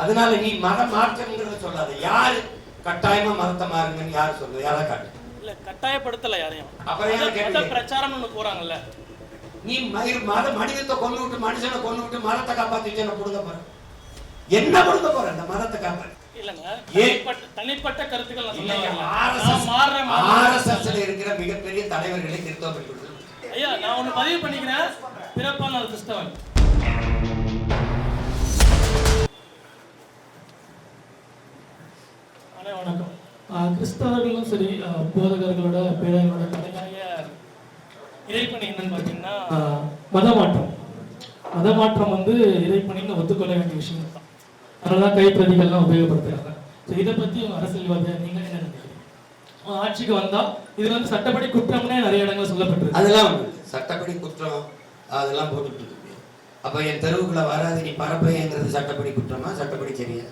அதனால நீ மத மாற்றம்ங்கிறத சொல்லாத. யாரு கட்டாயமா மதத்தை மாறுங்கன்னு யாரு சொல்றது யாரை காட்டு? இல்ல கட்டாயப்படுத்தல யாரையும். அப்புறம் பிரச்சாரம்னு ஒண்ணு போறாங்கல்ல. நீ மயிர் மத மனிதத்தை கொண்டு விட்டு மனுஷனை கொண்டு விட்டு மதத்தை காப்பாத்தி என்ன கொடுக்க போற? என்ன கொடுக்க போற? இந்த மதத்தை காப்பாத்து? தனிப்பட்ட கருத்துக்கள் இருக்கிற மிகப்பெரிய தலைவர்களை பள்ளிக்கூடத்தில் ஐயா நான் ஒண்ணு பதிவு பண்ணிக்கிறேன். பிறப்பால் நான் கிறிஸ்தவன். அண்ணே, வணக்கம். ஆஹ் கிறிஸ்தவர்களும் சரி போதகர்களோட பேரர்களோட தலையாய இறைப்பணி என்னன்னு பார்த்தீங்கன்னா மதமாற்றம். மதமாற்றம் வந்து இறைப்பணின்னு ஒத்துக்கொள்ள வேண்டிய விஷயம் தான். அதனால தான் கைப்பிரதிகள்லாம் உபயோகப்படுத்துறாங்க. ஸோ இதை பற்றி அரசியல்வாதியாக நீங்கள் என்ன நினைக்கிறீங்க? ஆட்சிக்கு வந்தா இது வந்து சட்டப்படி குற்றம்னே நிறைய இடங்கள் சொல்லப்பட்டிருக்கு. அதெல்லாம். சட்டப்படி குற்றம் அதெல்லாம் போட்டுட்டு இருக்கு. அப்ப என் தெருவுக்குள்ள வராது நீ பரப்பைங்கிறது சட்டப்படி குற்றமா சட்டப்படி சரியா?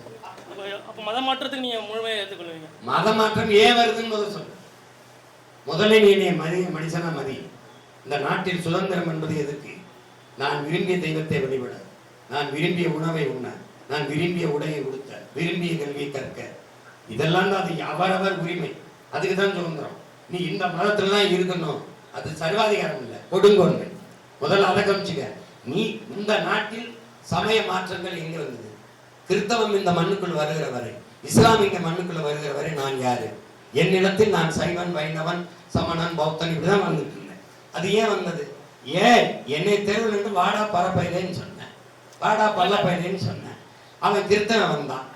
அப்போ மத மாற்றத்துக்கு நீங்க முழுமையாக ஏற்றுக்கொள்வீங்க மத மாற்றம் ஏன் வருதுன்னு முதல் சொல்லு. முதல்ல நீ என்னை மதி மனுஷனா மதி. இந்த நாட்டில் சுதந்திரம் என்பது எதுக்கு? நான் விரும்பிய தெய்வத்தை வழிபட நான் விரும்பிய உணவை உண்ண நான் விரும்பிய உடையை உடுத்த விரும்பிய கல்வியை கற்க. இதெல்லாம் தான் அது அவரவர் உரிமை. அதுக்கு தான் சுதந்திரம். நீ இந்த மதத்துல தான் இருக்கணும். அது சர்வாதிகாரம் இல்லை கொடுங்கோன்மை. முதல்ல அதை கவனிச்சுக்க. நீ இந்த நாட்டில் சமய மாற்றங்கள் எங்க வந்தது? கிறிஸ்தவம் இந்த மண்ணுக்குள் வருகிற வரை இஸ்லாம் இந்த மண்ணுக்குள்ள வருகிற வரை நான் யாரு? என் நிலத்தில் நான் சைவன் வைணவன் சமணன் பௌத்தன் இப்படிதான் வந்துட்டு இருந்தேன் அது ஏன் வந்தது? ஏன்? என்னை தெருவில் இருந்து வாடா பரப்பயிலேன்னு சொன்னேன். வாடா பல்லப்பையிலேன்னு சொன்னேன். அவன் கிறிஸ்தவன் வந்தான்.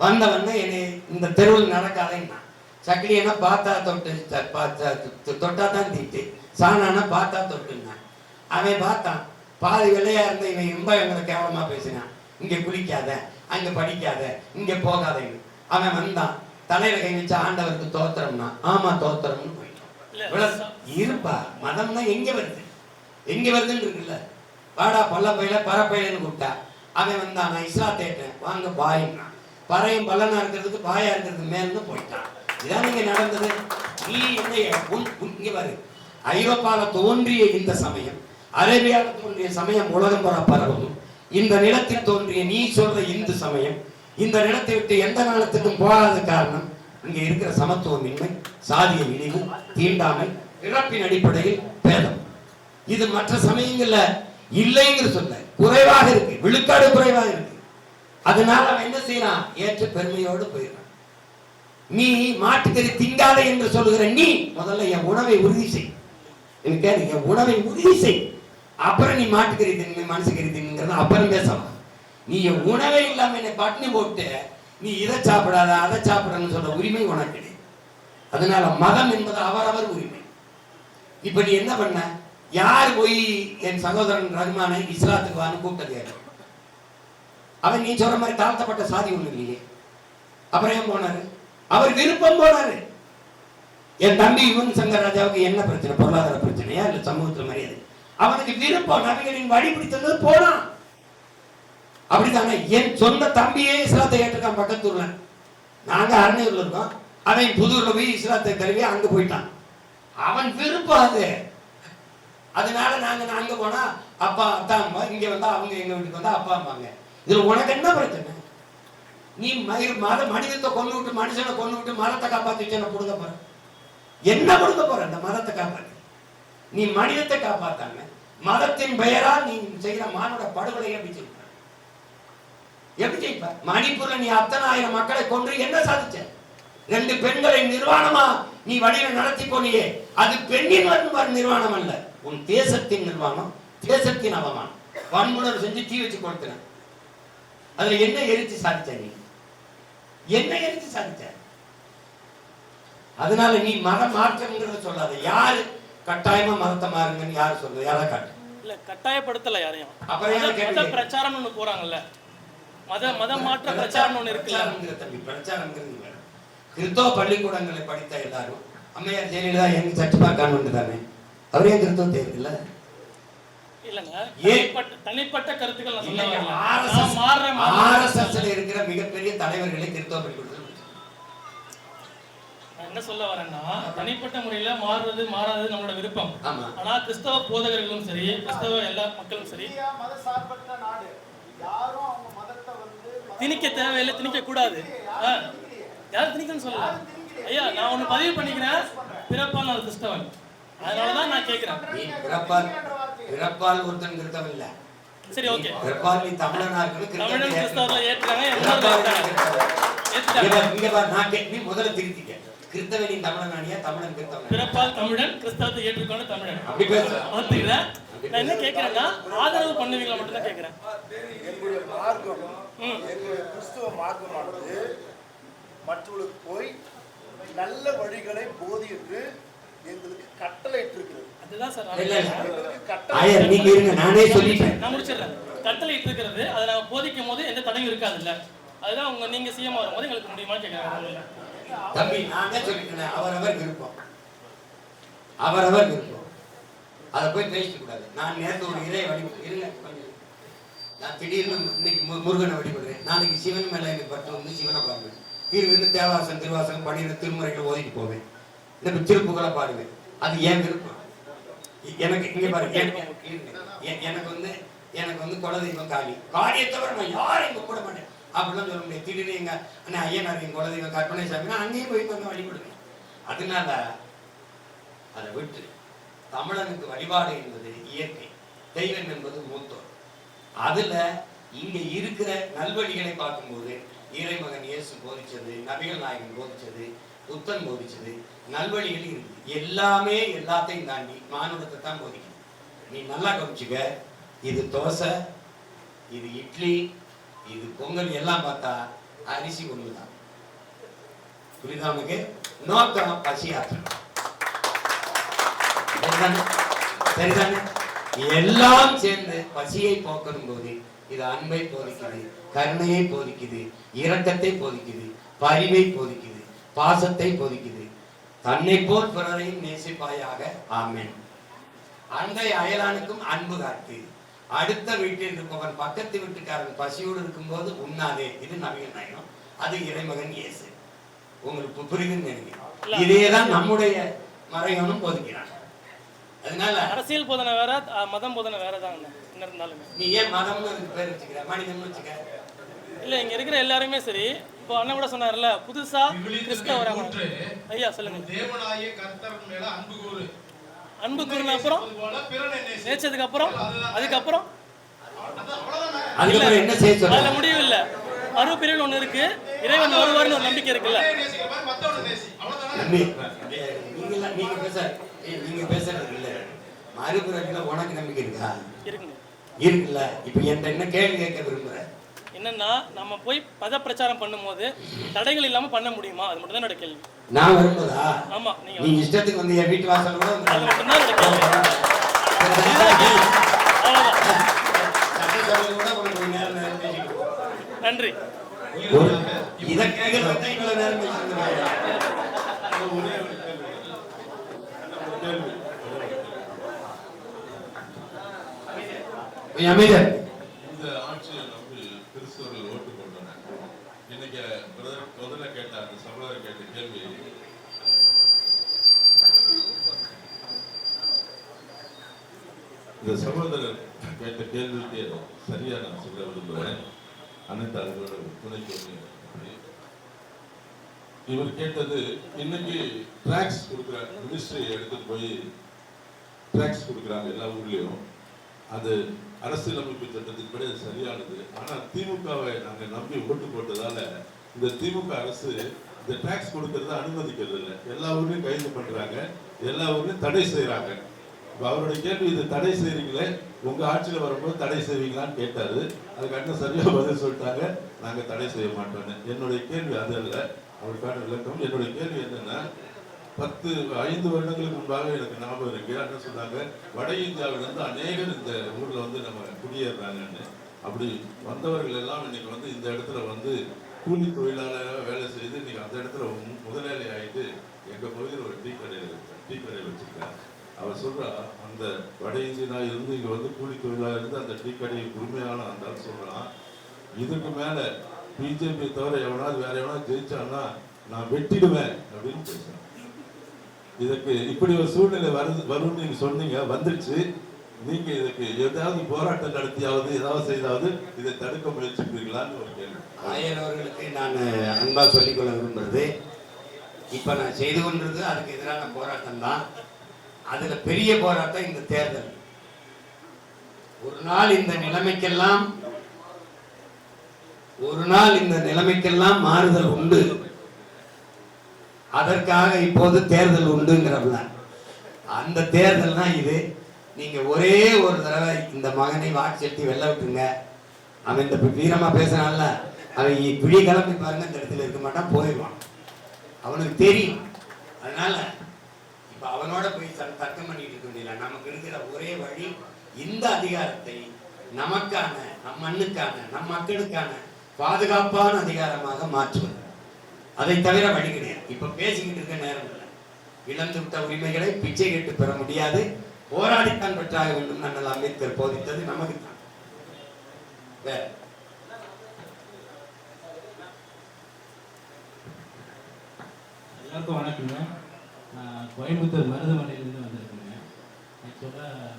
வந்தவன என்னை இந்த தெருவில் நடக்காதேன்னா சக்கிலியனா பார்த்தா தொட்டு பார்த்தா தொட்டா தான் தீட்டு சாணானா பார்த்தா தொட்டுனான் அவன் பார்த்தான். பாதி வெள்ளையா இருந்த இவன் ரொம்ப எங்களை கேவலமா பேசினான். இங்க குளிக்காத அங்க படிக்காத இங்க போகாதேன்னு. அவன் வந்தான். தலையில கை வச்சு ஆண்டவருக்கு தோத்திரம்னா ஆமா தோத்திரம்னு போயிட்டான். இருப்பா. மதம்னா எங்க வருது? எங்க வருதுன்னு இருக்குல்ல. வாடா பல்ல பையில பரப்பையிலன்னு கூப்பிட்டா. அவன் வந்தான் நான் இஸ்லா தேட்டேன். வாங்க பாயின்னா. பறையும் பல்லனா இருக்கிறதுக்கு பாயா இருக்கிறதுக்கு மேல்னு போயிட்டான். இதான் இங்க நடந்தது. நீ உன் இங்க பாரு. ஐரோப்பால தோன்றிய இந்த சமயம் அரேபியால தோன்றிய சமயம் உலகம் புற பரவும். இந்த நிலத்தில் தோன்றிய நீ சொல்ற இந்து சமயம் இந்த நிலத்தை விட்டு எந்த காலத்துக்கும் போகாத காரணம் இங்க இருக்கிற சமத்துவமின்மை சாதிய இழிவு தீண்டாமை இழப்பின் அடிப்படையில் பேதம். இது மற்ற சமயங்கள்ல இல்லைங்கிற சொல்ல குறைவாக இருக்கு விழுக்காடு குறைவாக இருக்கு. அதனால அவன் என்ன செய்யறான்? ஏற்ற பெருமையோடு போயிடறான். நீ மாட்டுக்கறி திங்காத என்று சொல்லுகிற நீ முதல்ல என் உணவை உறுதி செய். என் உணவை உறுதி செய். அப்புறம் நீ மாட்டுக்கறி தின்னு மனுஷக்கறி தின்னுங்கிறத அப்புறம் பேசலாம் நீ என் உணவே இல்லாமல் என்னை பட்டினி போட்டு நீ இதை சாப்பிடாத அதை சாப்பிடணும்னு சொல்ற உரிமை உனக்கு கிடையாது அதனால மதம் என்பது அவரவர் உரிமை. இப்ப நீ என்ன பண்ண? யார் போய் என் சகோதரன் ரஹ்மானை இஸ்லாத்துக்கு வான்னு கூப்பிட்டது அவன் நீ சொல்ற மாதிரி தாழ்த்தப்பட்ட சாதி ஒண்ணு இல்லையே. அப்புறம் ஏன் போனாரு? அவர் விருப்பம் போனாரு. என் தம்பி யுவன் சங்கர் ராஜாவுக்கு என்ன பிரச்சனை? பொருளாதார பிரச்சனையா இல்லை சமூகத்தில் மரியாதை? அவனுக்கு விருப்பம் நபிகளின் வழி பிடித்தது போனான். அப்படித்தானே? என் சொந்த தம்பியே இஸ்லாத்தை ஏற்றுக்கான் பக்கத்தூர்ல. நாங்க அரணையூர்ல இருக்கோம். அவன் புதூர்ல போய் இஸ்லாத்தை தழுவி அங்க போயிட்டான். அவன் விருப்பம் அது. அதனால நாங்க அங்க போனா அப்பா அத்தா அம்மா இங்க வந்தா அவங்க எங்க வீட்டுக்கு வந்தா அப்பா அம்மாங்க. இதுல உனக்கு என்ன பிரச்சனை? நீ மயிர் மத மனிதத்தை கொண்டு விட்டு மனுஷனை கொண்டு விட்டு மதத்தை காப்பாத்தி வச்சு கொடுக்க போற? என்ன கொடுக்க போற அந்த மதத்தை காப்பாத்தி? நீ மனிதத்தை காப்பாத்தாங்க மதத்தின் பெயரால் நீ செய்கிற மானோட படுகொலை எப்படி செய்ப்ப எப்படி செய்ப்ப மணிப்பூர்ல நீ அத்தனை ஆயிரம் மக்களை கொன்று என்ன சாதிச்ச? ரெண்டு பெண்களை நிர்வாணமா நீ வழியில நடத்தி போனியே. அது பெண்ணின் வருவார் நிர்வாணம் அல்ல உன் தேசத்தின் நிர்வாணம் தேசத்தின் அவமானம். வன்முணர்வு செஞ்சு தீ வச்சு கொடுத்துன அதுல என்ன எரிச்சு சாதிச்ச நீ? என்ன எரிச்சு சாதிச்ச? அதனால நீ மத மாற்றம்ங்கிறத சொல்லாத. யாரு கட்டாயமா மதத்தை மாறுங்கன்னு யாரு சொல்றது? யாரை காட்டு? இல்ல கட்டாயப்படுத்தல யாரையும். அப்புறம் கேட்டீங்க? பிரச்சாரம்னு ஒண்ணு போறாங்கல்ல. மத மத மாற்ற பிரச்சாரம்னு ஒண்ணு இருக்குல்ல. தம்பி பிரச்சாரம்ங்கிறது வேற. கிறிஸ்தவ பள்ளிக்கூடங்களை படித்த எல்லாரும் அம்மையார் ஜெயலலிதா எங்க சர்ச்சுமா கான்வென்ட் தானே அவரே கிறிஸ்தவ ஏன்? தனிப்பட்ட கருத்துக்கள் இருக்கிற மிகப்பெரிய தலைவர்களை கிறிஸ்தவ பள்ளிக்கூடத்தில் என்ன சொல்ல வரேன்னா தனிப்பட்ட முறையில மாறுறது மாறாதது நம்மளோட விருப்பம். ஆனா கிறிஸ்தவ போதகர்களும் சரி கிறிஸ்தவ எல்லா மக்களும் சரி இந்தியா மத சார்பற்ற நாடு. யாரும் அவங்க மதத்தை வந்து மத திணிக்க தேவையில்லை திணிக்க கூடாது. ஆ, யாரும் திணிக்கன்னு சொல்லல. ஐயா நான் ஒண்ணு பதிவு பண்ணிக்கிறேன். பிறப்பால் நான் கிறிஸ்தவன். அதனால தான் நான் கேட்கிறேன் நீ பிறப்பால் பிறப்பால் ஒருத்தன் கிறிஸ்தவன் இல்ல. சரி ஓகே. பிறப்பால் நீ தமிழனா இருக்கணும் தமிழன் கிறிஸ்தவர்கள் ஏற்றுறாங்க எல்லாரும் கிறிஸ்தவன். இங்க நான் கே- நீ முதல்ல திருத்திக்க கிறிஸ்தவன் நீ தமிழனானியா? தமிழன் கிறிஸ்தவன் பிறப்பால் தமிழன் கிறிஸ்தவத்தை ஏற்றுக்கொண்டு தமிழன். அப்படி பேச. ஒத்துக்கிறேன் நான் என்ன கேட்கிறேன்னா ஆதரவு பண்ணுவீங்களா மட்டும் தான் கேட்கிறேன் எங்களுடைய மார்க்கம். எங்களுடைய கிறிஸ்துவ மார்க்கமானது மற்றவர்களுக்கு போய் நல்ல வழிகளை போதிட்டு எங்களுக்கு கட்டளையிட்டிருக்கிறது. அதுதான் சார் நான் கட்டளை நீங்க இருங்க நானே சொல்லிட்டேன். நான் முடிச்சிடுறேன். கட்டளை இருக்கிறது அதை நாங்க போதிக்கும் போது எந்த தடையும் இருக்காதுல்ல. அதுதான் உங்க நீங்க சிஎம் வரும்போது எங்களுக்கு முடியுமான்னு கேட்கறாங்க தம்பி நான் தான் சொல்லிட்டேன் அவரவர் விருப்பம். அவரவர் விருப்பம். அதை போய் பேசிக்க கூடாது. நான் நேற்று ஒரு இதை வழிபடு. இருங்க கொஞ்சம். நான் திடீர்னு இன்னைக்கு முருகனை வழிபடுறேன். நாளைக்கு சிவன் மேல எனக்கு பட்டு வந்து சிவனை பார்ப்பேன் தீர்வு தேவாசன் திருவாசகம் பண்ணின திருமுறைகளை ஓதிட்டு போவேன். இந்த திருப்புகளை பாடுவேன். அது ஏன் விருப்பம். எனக்கு இங்க பாருங்க எனக்கு- எனக்கு வந்து எனக்கு வந்து குலதெய்வம் காளி. காளியை தவிர நான் யாரையும் கும்பிட மாட்டேன். அப்படிலாம் சொல்ல முடியாது. திடீர்னு எங்க அண்ணா ஐயனார் என் குலதெய்வம் கற்பனை சாமினா அங்கேயும் போய் வந்து வழிபடுங்க அதனால அதை விட்டு தமிழனுக்கு வழிபாடு என்பது இயற்கை. தெய்வம் என்பது மூத்தோர். அதுல இங்க இருக்கிற நல்வழிகளை பார்க்கும்போது இறைமகன் இயேசு போதிச்சது நபிகள் நாயகன் போதிச்சது புத்தன் போதிச்சது நல்வழிகள் இருக்குது எல்லாமே எல்லாத்தையும் தாண்டி மானுடத்தை தான் போதிக்கணும். நீ நல்லா கவனிச்சுக்க. இது தோசை இது இட்லி இது பொங்கல் எல்லாம் பார்த்தா அரிசி ஒண்ணுதான் புரியுதா உனக்கு நோக்கம் பசி ஆற்றணும் சரிதானே? எல்லாம் சேர்ந்து பசியை போக்கணும் போது இது அன்பை போதிக்குது கருணையை போதிக்குது இரக்கத்தை போதிக்குது பரிவை போதிக்குது பாசத்தை போதிக்குது. தன்னை போல் பிறரையும் நேசிப்பாயாக ஆமேன். அண்டை அயலானுக்கும் அன்பு காட்டு அடுத்த வீட்டில் இருப்பவன் பக்கத்து வீட்டுக்காரன் பசியோடு இருக்கும்போது உண்ணாதே. இது நவீன நயனம். அது இறைமகன் இயேசு. உங்களுக்கு புரியுதுன்னு நினைக்கிறேன். இதேதான் நம்முடைய மறைவனும் போதிக்கிறான். அதனால அரசியல் போதனை வேற மதம் போதனை வேற தான் என்ன இருந்தாலுமே. நீ ஏன் மதம்னு அதுக்கு பேர் வச்சுக்கிற? மனிதன் வச்சுக்க. இல்ல இங்க இருக்கிற எல்லாருமே சரி. இப்போ அண்ணன் கூட சொன்னார்ல புதுசா கிறிஸ்தவராக ஐயா சொல்லுங்க. தேவனாகிய கர்த்தர் மேல அன்பு கூறு. அன்பு கூறின அப்புறம்? நேச்சதுக்கு அப்புறம் அதுக்கப்புறம் என்ன அதுல முடிவு இல்ல அருள் ஒண்ணு இருக்கு. இறைவன் வருவார்னு ஒரு நம்பிக்கை இருக்குல்ல. நீங்க பேச நீங்க பேசுறது இல்ல. மறுபுறத்துல உனக்கு நம்பிக்கை இருக்கா? இருக்குங்க. இருக்குல்ல. இப்ப என்கிட்ட என்ன கேள்வி கேட்க விரும்புற? என்னன்னா நம்ம போய் பத பிரச்சாரம் பண்ணும்போது தடைகள் இல்லாம பண்ண முடியுமா? அது மட்டும் தான் என்னோட கேள்வி. நான் வரும்போதா ஆமா நீங்க நீ இஷ்டத்துக்கு வந்து என் வீட்டு வாசல் கூட அது மட்டும் தான் என்னோட கேள்வி. நன்றி. இதை கேட்கறது தான் இவ்வளவு நேரம் பேசிட்டு இருக்காங்க. கொஞ்சம் அமைதியா இரு. இந்த ஆட்சியை நம்பி கிறிஸ்தவர்கள் ஓட்டு போட்டனர் இன்னைக்கு பிரதர் முதல்ல கேட்ட அந்த சகோதரர் கேட்ட கேள்வி இந்த சகோதரர் கேட்ட கேள்விக்கு சரியாக நான் சொல்ல விரும்புகிறேன் அனைத்து அவர்களோட துணைக்கு இவர் கேட்டது இன்னைக்கு டிராக்ஸ் கொடுக்குற மினிஸ்ட்ரி எடுத்துட்டு போய் டிராக்ஸ் கொடுக்குறாங்க எல்லா ஊர்லயும். அது அரசியலமைப்பு சட்டத்தின்படி அது சரியானது. ஆனா திமுகவை நாங்கள் நம்பி ஓட்டு போட்டதால இந்த திமுக அரசு இந்த டேக்ஸ் கொடுக்கறத அனுமதிக்கிறது இல்லை எல்லா ஊர்லேயும் கைது பண்ணுறாங்க எல்லா ஊர்லேயும் தடை செய்கிறாங்க அவருடைய கேள்வி இது தடை செய்கிறீங்களே உங்க ஆட்சியில் வரும்போது தடை செய்வீங்களான்னு கேட்டார். அதுக்கு அண்ணன் சரியாக பதில் சொல்லிட்டாங்க. நாங்கள் தடை செய்ய மாட்டோன்னு என்னுடைய கேள்வி அது அல்ல. அவருக்கான விளக்கம் என்னுடைய கேள்வி என்னென்னா பத்து ஐந்து வருடங்களுக்கு முன்பாக எனக்கு ஞாபகம் இருக்கு. அண்ணன் சொன்னாங்க வட இந்தியாவிலேருந்து அநேகர் இந்த ஊரில் வந்து நம்ம குடியேறாங்கன்னு. அப்படி வந்தவர்கள் எல்லாம் இன்னைக்கு வந்து இந்த இடத்துல வந்து கூலி தொழிலாளராக வேலை செய்து இன்னைக்கு அந்த இடத்துல முதலாளி ஆயிட்டு எங்க பகுதியில் ஒரு டீ கடையில் டீ கடையில் வச்சுருக்காங்க. அவர் சொல்றா அந்த வட இந்தியனா இருந்து இங்க வந்து கூலி தொழிலாக இருந்து அந்த டீ கடையை உரிமையான அந்த சொல்றான் இதுக்கு மேல பிஜேபி தவிர எவனாவது வேற எவனாவது ஜெயிச்சான்னா நான் வெட்டிடுவேன் அப்படின்னு பேசுறான் இதுக்கு இப்படி ஒரு சூழ்நிலை வருது வரும்னு நீங்க சொன்னீங்க வந்துருச்சு நீங்க இதுக்கு ஏதாவது போராட்டம் நடத்தியாவது ஏதாவது செய்தாவது இதை தடுக்க முயற்சிப்பீர்களான்னு ஒரு கேள்வி. ஆயர் அவர்களுக்கு நான் அன்பா சொல்லிக்கொள்ள விரும்புறது இப்ப நான் செய்து கொண்டிருந்தது அதுக்கு எதிரான போராட்டம் தான் அதுல பெரிய போராட்டம் இந்த தேர்தல். ஒரு நாள் இந்த நிலைமைக்கெல்லாம் ஒரு நாள் இந்த நிலைமைக்கெல்லாம் மாறுதல் உண்டு. அதற்காக இப்போது தேர்தல் உண்டுங்கிறப்பல அந்த தேர்தல் தான் இது நீங்க ஒரே ஒரு தடவை இந்த மகனை வாக்கு செலுத்தி வெள்ள விட்டுருங்க. அவன் இந்த வீரமா பேசுறான்ல அவன் இ- கிளம்பி பாருங்க இந்த இடத்துல இருக்க மாட்டான் போயிடுவான். அவனுக்கு தெரியும். அதனால இப்போ அவனோட போய் தர்க்கம் பண்ணிட்டு இருக்க முடியல நமக்கு இருக்கிற ஒரே வழி இந்த அதிகாரத்தை நமக்கான நம் மண்ணுக்கான நம் மக்களுக்கான பாதுகாப்பான அதிகாரமாக மாற்றுவது. அதை தவிர வழி கிடையாது. இப்ப பேசிக்கிட்டு இருக்க நேரம் இல்லை. இழந்து விட்ட உரிமைகளை பிச்சை கேட்டு பெற முடியாது. போராடித்தான் பெற்றாக வேண்டும் அண்ணல் அம்பேத்கர் போதித்தது நமக்கு தான் வேற. எல்லாருக்கும் வணக்கங்க. கோயம்புத்தூர் மருதமலையிலேருந்து வந்திருக்குங்க ஆக்சுவலாக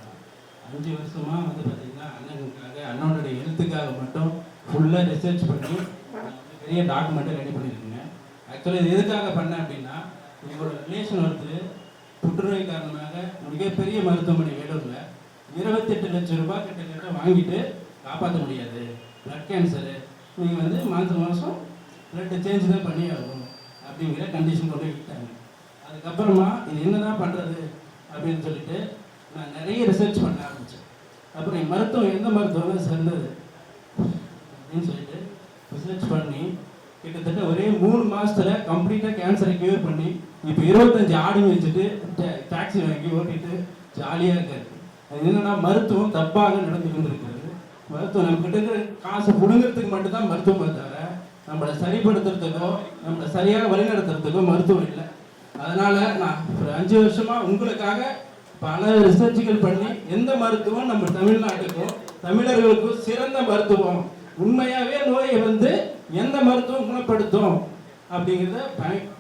அஞ்சு வருஷமாக வந்து பார்த்திங்கன்னா அண்ணனுக்காக அண்ணனுடைய ஹெல்த்துக்காக மட்டும் ஃபுல்லாக ரிசர்ச் பண்ணி பெரிய டாக்குமெண்ட்டை ரெடி பண்ணியிருக்குங்க ஆக்சுவலாக இது எதுக்காக பண்ணேன் அப்படின்னா எங்களோட ரிலேஷன் வந்து புற்றுநோய் காரணமாக மிகப்பெரிய மருத்துவமனை வேலூரில் இருபத்தெட்டு லட்சம் ரூபாய் கிட்டத்தட்ட வாங்கிட்டு காப்பாற்ற முடியாது. பிளட் கேன்சரு நீங்கள் வந்து மாதம் மாதம் பிளட்டை சேஞ்ச் தான் பண்ணி ஆகணும் அப்படிங்கிற கண்டிஷன் கொண்டு விட்டாங்க. அதுக்கப்புறமா இது என்னதான் பண்ணுறது அப்படின்னு சொல்லிட்டு நான் நிறைய ரிசர்ச் பண்ண ஆரம்பித்தேன் அப்புறம் என் மருத்துவம் எந்த மருத்துவம் சிறந்தது அப்படின்னு சொல்லிட்டு ரிசர்ச் பண்ணி கிட்டத்தட்ட ஒரே மூணு மாதத்தில் கம்ப்ளீட்டாக கேன்சரை கியூர் பண்ணி இப்போ இருபத்தஞ்சு ஆடு வச்சுட்டு டாக்ஸி வாங்கி ஓட்டிட்டு ஜாலியாக இருக்காரு. அது என்னென்னா மருத்துவம் தப்பாக நடந்து கொண்டிருக்கிறது. மருத்துவம் நம்ம கிட்ட இருக்கிற காசை புடுங்கிறதுக்கு மட்டும்தான் மருத்துவம் தவிர நம்மளை சரிப்படுத்துறதுக்கோ நம்மளை சரியாக வழிநடத்துறதுக்கோ மருத்துவம் இல்லை. அதனால நான் ஒரு அஞ்சு வருஷமா உங்களுக்காக பல ரிசர்ச்சுகள் பண்ணி எந்த மருத்துவம் நம்ம தமிழ்நாட்டுக்கும் தமிழர்களுக்கும் சிறந்த மருத்துவம். உண்மையாவே நோயை வந்து எந்த மருத்துவம் குணப்படுத்தும் அப்படிங்கிறத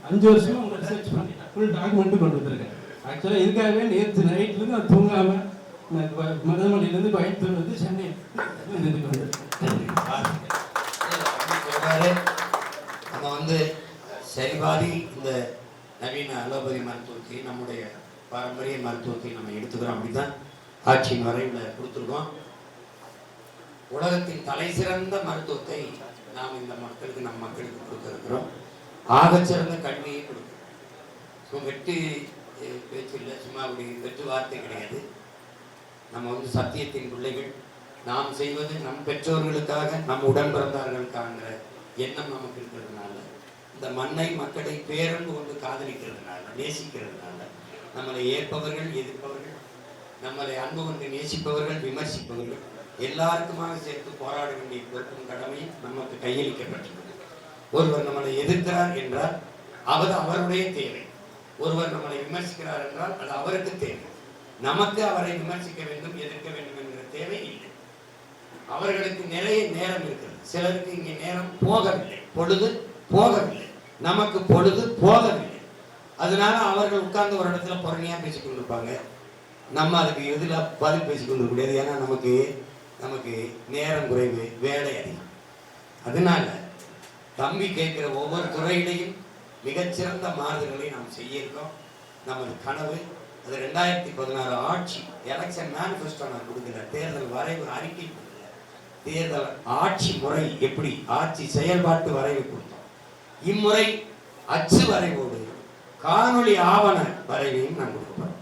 அஞ்சு வருஷமா உங்கள் ரிசர்ச் பண்ணி ஃபுல் டாக்குமெண்ட் கொண்டு வந்திருக்கேன். ஆக்சுவலாக இதுக்காகவே நேற்று நைட்லேருந்து நான் தூங்காமல் நான் மருதமலையிலேருந்து கோயம்புத்தூர் வந்து சென்னை. நம்ம வந்து சரிபாதி இந்த நவீன அலோபதி மருத்துவத்தையும் நம்முடைய பாரம்பரிய மருத்துவத்தையும் நம்ம எடுத்துக்கிறோம். அப்படிதான் ஆட்சியின் வரைவில் கொடுத்துருக்கோம். உலகத்தின் தலை சிறந்த மருத்துவத்தை நாம் இந்த மக்களுக்கு நம் மக்களுக்கு கொடுத்துருக்குறோம். ஆகச்சிறந்த கல்வியை கொடுக்குறோம். ஸோ வெட்டு பேச்சு இல்லை. சும்மா அப்படி வெற்று வார்த்தை கிடையாது. நம்ம வந்து சத்தியத்தின் பிள்ளைகள். நாம் செய்வது நம் பெற்றோர்களுக்காக நம் உடன் பிறந்தார்களுக்காங்கிற எண்ணம் நமக்கு இருக்கிறதுனால இந்த மண்ணை மக்களை பேரன்பு கொண்டு காதலிக்கிறதுனால நேசிக்கிறதுனால நம்மளை ஏற்பவர்கள் எதிர்ப்பவர்கள் நம்மளை அன்பு கொண்டு நேசிப்பவர்கள் விமர்சிப்பவர்கள் எல்லாருக்குமாக சேர்த்து போராட வேண்டிய பொறுப்பும் கடமையும் நமக்கு கையளிக்கப்பட்டுள்ளது ஒருவர் நம்மளை எதிர்க்கிறார் என்றால் அவர் அவருடைய தேவை. ஒருவர் நம்மளை விமர்சிக்கிறார் என்றால் அது அவருக்கு தேவை. நமக்கு அவரை விமர்சிக்க வேண்டும் எதிர்க்க வேண்டும் என்கிற தேவை இல்லை. அவர்களுக்கு நிறைய நேரம் இருக்கிறது. சிலருக்கு இங்கே நேரம் போகவில்லை. பொழுது போகவில்லை. நமக்கு பொழுது போகவில்லை. அதனால அவர்கள் உட்கார்ந்து ஒரு இடத்துல பொறுமையாக பேசிக்கொண்டு இருப்பாங்க நம்ம அதுக்கு எதில் பதில் பேசிக்கொண்டு முடியாது. ஏன்னா நமக்கு நமக்கு நேரம் குறைவு வேலை அதிகம். அதனால தம்பி கேட்கிற ஒவ்வொரு துறையிலையும் மிகச்சிறந்த மாறுதல்களை நாம் செய்ய இருக்கோம் நமது கனவு அது ரெண்டாயிரத்தி பதினாறு ஆட்சி எலெக்ஷன் மேனிஃபெஸ்டோ நான் கொடுக்கல. தேர்தல் வரைவு அறிக்கை கொடுக்கல. தேர்தல் ஆட்சி முறை எப்படி ஆட்சி செயல்பாட்டு வரைவு கொடுத்தோம். இம்முறை அச்சு வரைவோடு காணொளி ஆவண வரைவையும் நான் கொடுப்பேன்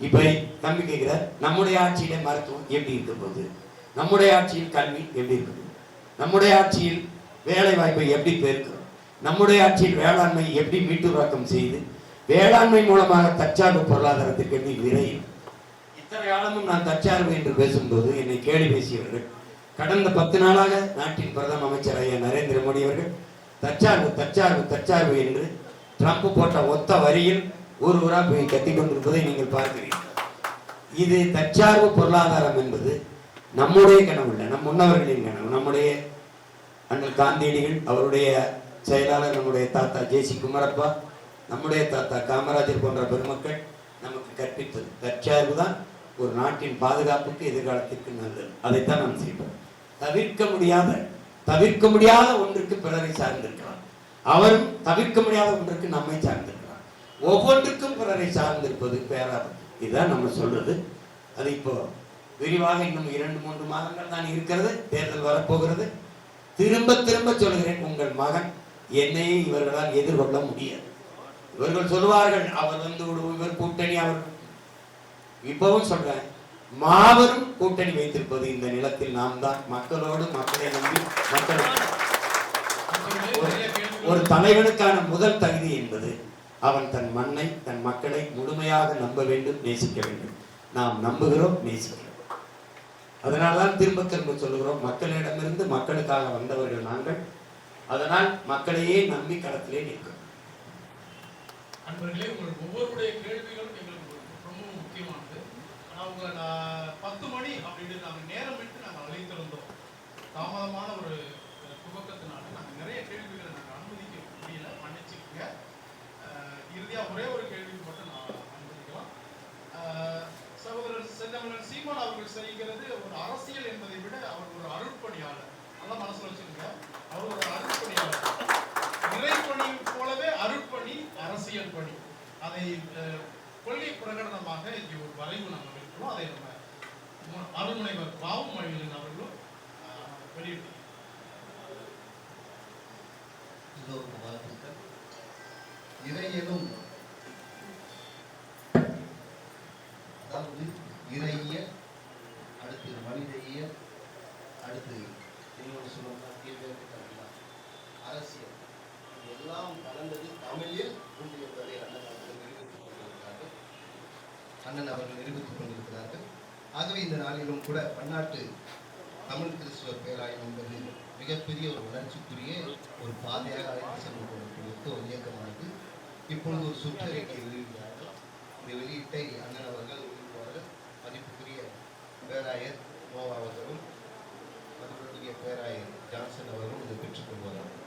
இப்படி தம்பி கேட்கிறார் நம்முடைய ஆட்சியில மருத்துவம் எப்படி இருக்க போகுது? நம்முடைய ஆட்சியில் கல்வி எப்படி இருக்குது நம்முடைய ஆட்சியில் வேலை வாய்ப்பை எப்படி பெருக்கிறோம்? நம்முடைய ஆட்சியில் வேளாண்மை எப்படி மீட்டுருவாக்கம் செய்து வேளாண்மை மூலமாக தற்சார்பு பொருளாதாரத்திற்கு எப்படி விரையும் இத்தனை காலமும் நான் தற்சார்பு என்று பேசும்போது என்னை கேள்வி பேசியவர்கள் கடந்த பத்து நாளாக நாட்டின் பிரதம அமைச்சர் ஐயா நரேந்திர மோடி அவர்கள் தற்சார்பு தற்சார்பு தற்சார்பு என்று ட்ரம்ப் போட்ட ஒத்த வரியில் ஒரு ஊரா போய் கத்திக் கொண்டிருப்பதை நீங்கள் பார்க்கிறீர்கள். இது தற்சார்பு பொருளாதாரம் என்பது நம்முடைய கனவு இல்லை நம் முன்னவர்களின் கனவு. நம்முடைய அண்ணல் காந்தியடிகள் அவருடைய செயலாளர் நம்முடைய தாத்தா ஜேசி குமரப்பா நம்முடைய தாத்தா காமராஜர் போன்ற பெருமக்கள் நமக்கு கற்பித்தது. தற்சார்பு தான் ஒரு நாட்டின் பாதுகாப்புக்கு எதிர்காலத்திற்கு நல்லது. அதைத்தான் நாம் செய்வோம். தவிர்க்க முடியாத தவிர்க்க முடியாத ஒன்றுக்கு பிறரை சார்ந்திருக்கிறார். அவரும் தவிர்க்க முடியாத ஒன்றுக்கு நம்மை சார்ந்திருக்கிறார். ஒவ்வொன்றுக்கும் பிறரை சார்ந்திருப்பது பேராபத்து. இதுதான் நம்ம சொல்றது. அது இப்போ விரிவாக இன்னும் இரண்டு மூன்று மாதங்கள் தான் இருக்கிறது. தேர்தல் வரப்போகிறது. திரும்ப திரும்ப சொல்கிறேன் உங்கள் மகன் என்னையே இவர்களால் எதிர்கொள்ள முடியாது. இவர்கள் சொல்வார்கள் அவர் வந்து ஒரு இவர் கூட்டணி அவர் இப்பவும் சொல்றேன் மாபெரும் கூட்டணி வைத்திருப்பது இந்த நிலத்தில் நாம் தான் மக்களோடு மக்களை நம்பி மக்கள் ஒரு தலைவனுக்கான முதல் தகுதி என்பது அவன் தன் மண்ணை தன் மக்களை முழுமையாக நம்ப வேண்டும் நேசிக்க வேண்டும். நாம் நம்புகிறோம் நேசிக்கிறோம். அதனால்தான் திரும்ப திரும்ப சொல்லுகிறோம் மக்களிடமிருந்து மக்களுக்காக வந்தவர்கள் நாங்கள். அதனால் மக்களையே நம்பி களத்திலே நிற்கும். அன்பர்களே உங்கள் ஒவ்வொருடைய கேள்விகளும் எங்களுக்கு ரொம்ப முக்கியமானது. அவங்க நான் பத்து மணி அப்படின்னு நாங்கள் நேரம் விட்டு நாங்கள் அழைத்திருந்தோம். தாமதமான ஒரு துவக்கத்தினால நாங்கள் நிறைய கேள்விகளை நாங்கள் அனுமதிக்க முடியல. மன்னிச்சுக்கோங்க. இறுதியாக ஒரே ஒரு கேள்விக்கு மட்டும் நான் அனுமதிக்கலாம். சகோதரர் செந்தமிழன் சீமான் அவர்கள் செய்கிறது ஒரு அரசியல் என்பதை விட அவர் ஒரு அருட்பணியாளர். நல்லா மனசில் வச்சுருங்க அவர் ஒரு அருட்பணியாளர். இறைப்பணி போலவே அருட்பணி அரசியல் பணி. அதை கொள்கை பிரகடனமாக இங்கே ஒரு வரைவு நாங்கள் இருக்கோ அதை நம்ம மு- அருள்முனைவர் பாவு மொழிகளின் அவர்களும் அஹ், எல்லோருக்கும் வாழ்த்துக்கள் இறையனும் அதாவது இறைய அடுத்து மனிதைய அடுத்து இன்னொரு சொல்லணும்னா தீர்க்க அரசியல். எல்லாம் கலந்தது தமிழில் உண்டு என்பதை அண்ணன் அண்ணன் அவர்கள் நிரூபித்துக் கொண்டிருக்கிறார்கள். ஆகவே இந்த நாளிலும் கூட பன்னாட்டு தமிழ் கிறிஸ்துவ பேராயம் என்பது மிகப்பெரிய ஒரு வளர்ச்சிக்குரிய ஒரு பாதையாக அழைத்து சென்று கொண்டிருக்கிற ஒரு இயக்கமானது. இப்பொழுது ஒரு சுற்றறிக்கை வெளியிட்டார்கள் இந்த வெளியீட்டை அண்ணன் அவர்கள் வெளியிடுவார்கள் மதிப்புக்குரிய பேராயர் நோவா அவர்களும் மதிப்புக்குரிய பேராயர் ஜான்சன் அவர்களும் இதை பெற்றுக்கொள்வார்கள்